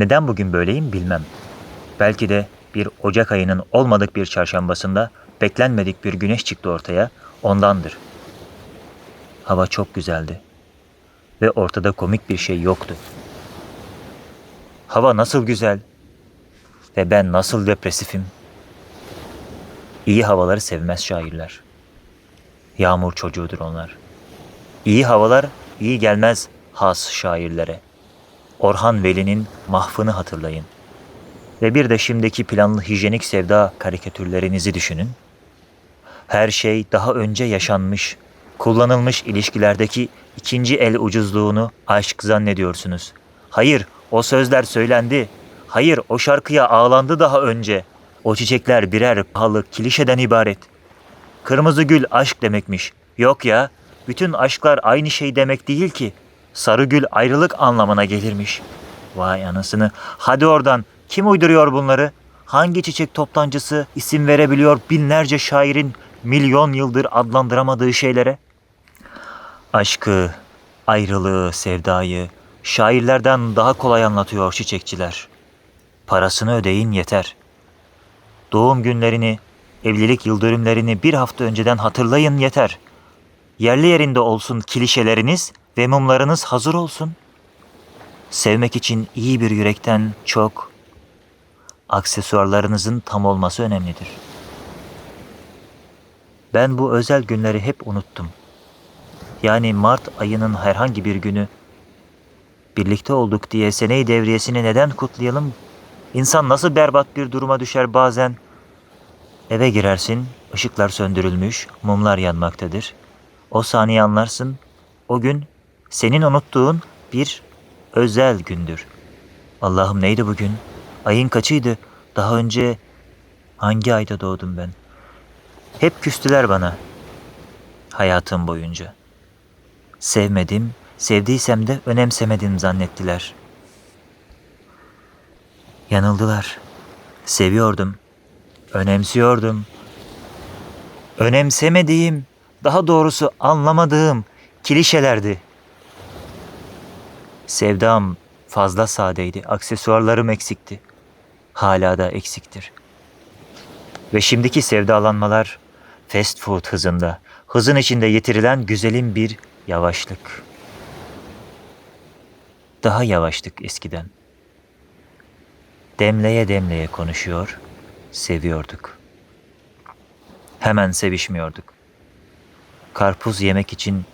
Neden bugün böyleyim bilmem. Belki de bir Ocak ayının olmadık bir çarşambasında beklenmedik bir güneş çıktı ortaya, ondandır. Hava çok güzeldi ve ortada komik bir şey yoktu. Hava nasıl güzel ve ben nasıl depresifim. İyi havaları sevmez şairler. Yağmur çocuğudur onlar. İyi havalar iyi gelmez has şairlere. Orhan Veli'nin mahfını hatırlayın. Ve bir de şimdiki planlı hijyenik sevda karikatürlerinizi düşünün. Her şey daha önce yaşanmış, kullanılmış ilişkilerdeki ikinci el ucuzluğunu aşk zannediyorsunuz. Hayır, o sözler söylendi. Hayır, o şarkıya ağlandı daha önce. O çiçekler birer pahalı klişeden ibaret. Kırmızı gül aşk demekmiş. Yok ya, bütün aşklar aynı şey demek değil ki. Sarı gül ayrılık anlamına gelirmiş. Vay anasını. Hadi oradan. Kim uyduruyor bunları? Hangi çiçek toptancısı isim verebiliyor binlerce şairin milyon yıldır adlandıramadığı şeylere? Aşkı, ayrılığı, sevdayı şairlerden daha kolay anlatıyor çiçekçiler. Parasını ödeyin yeter. Doğum günlerini, evlilik yıldönümlerini bir hafta önceden hatırlayın yeter. Yerli yerinde olsun klişeleriniz ve mumlarınız hazır olsun. Sevmek için iyi bir yürekten çok aksesuarlarınızın tam olması önemlidir. Ben bu özel günleri hep unuttum. Yani Mart ayının herhangi bir günü birlikte olduk diye seneyi devriyesini neden kutlayalım? İnsan nasıl berbat bir duruma düşer bazen? Eve girersin, ışıklar söndürülmüş, mumlar yanmaktadır. O saniye anlarsın, o gün senin unuttuğun bir özel gündür. Allah'ım neydi bugün? Ayın kaçıydı? Daha önce hangi ayda doğdum ben? Hep küstüler bana hayatım boyunca. Sevmedim, sevdiysem de önemsemedim zannettiler. Yanıldılar. Seviyordum, önemsiyordum. Önemsemediğim, daha doğrusu anlamadığım klişelerdi. Sevdam fazla sadeydi, aksesuarlarım eksikti. Hala da eksiktir. Ve şimdiki sevdalanmalar fast food hızında, hızın içinde yitirilen güzelim bir yavaşlık. Daha yavaştık eskiden. Demleye demleye konuşuyor, seviyorduk. Hemen sevişmiyorduk. Karpuz yemek için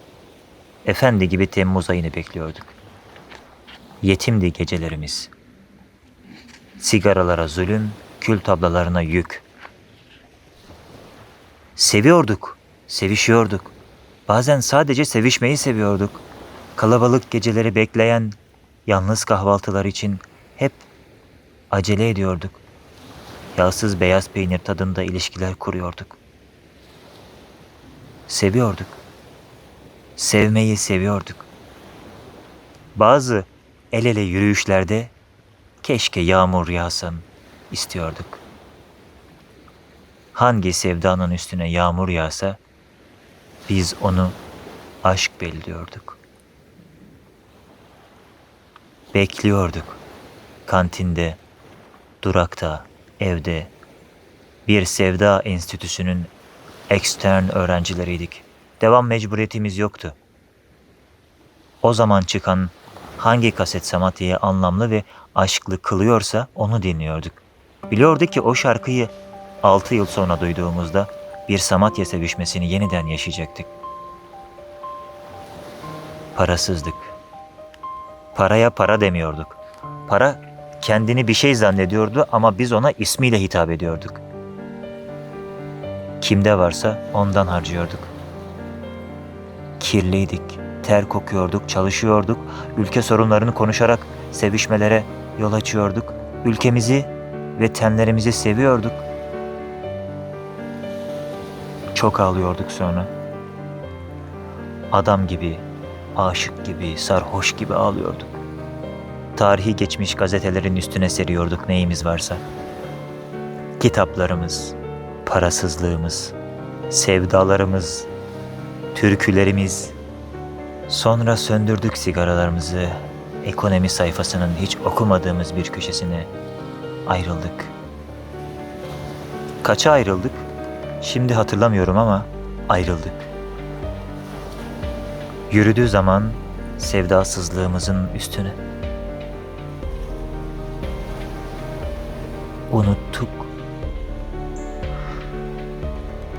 efendi gibi Temmuz ayını bekliyorduk. Yetimdi gecelerimiz. Sigaralara zulüm, kül tablalarına yük. Seviyorduk, sevişiyorduk. Bazen sadece sevişmeyi seviyorduk. Kalabalık geceleri bekleyen yalnız kahvaltılar için hep acele ediyorduk. Yağsız beyaz peynir tadında ilişkiler kuruyorduk. Seviyorduk. Sevmeyi seviyorduk. Bazı el ele yürüyüşlerde keşke yağmur yağsın istiyorduk. Hangi sevdanın üstüne yağmur yağsa biz onu aşk belliyorduk. Bekliyorduk. Kantinde, durakta, evde. Bir sevda enstitüsünün ekstern öğrencileriydik. Devam mecburiyetimiz yoktu. O zaman çıkan hangi kaset Samatya'yı anlamlı ve aşklı kılıyorsa onu dinliyorduk. Biliyorduk ki o şarkıyı 6 yıl sonra duyduğumuzda bir Samatya sevişmesini yeniden yaşayacaktık. Parasızdık. Paraya para demiyorduk. Para kendini bir şey zannediyordu ama biz ona ismiyle hitap ediyorduk. Kimde varsa ondan harcıyorduk. Kirliydik, ter kokuyorduk, çalışıyorduk, ülke sorunlarını konuşarak sevişmelere yol açıyorduk. Ülkemizi ve tenlerimizi seviyorduk. Çok ağlıyorduk sonra. Adam gibi, aşık gibi, sarhoş gibi ağlıyorduk. Tarihi geçmiş gazetelerin üstüne seriyorduk neyimiz varsa. Kitaplarımız, parasızlığımız, sevdalarımız, türkülerimiz. Sonra söndürdük sigaralarımızı, ekonomi sayfasının hiç okumadığımız bir köşesine ayrıldık. Kaça ayrıldık? Şimdi hatırlamıyorum ama ayrıldık. Yürüdüğü zaman sevdasızlığımızın üstüne. Unuttuk.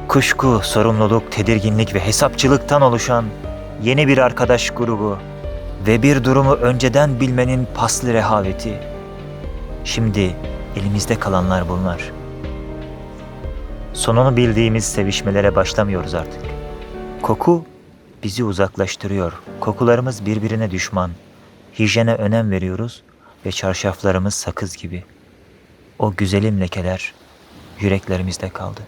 Kuşku, sorumluluk, tedirginlik ve hesapçılıktan oluşan yeni bir arkadaş grubu ve bir durumu önceden bilmenin paslı rehaveti. Şimdi elimizde kalanlar bunlar. Sonunu bildiğimiz sevişmelere başlamıyoruz artık. Koku bizi uzaklaştırıyor. Kokularımız birbirine düşman. Hijyene önem veriyoruz ve çarşaflarımız sakız gibi. O güzelim lekeler yüreklerimizde kaldı.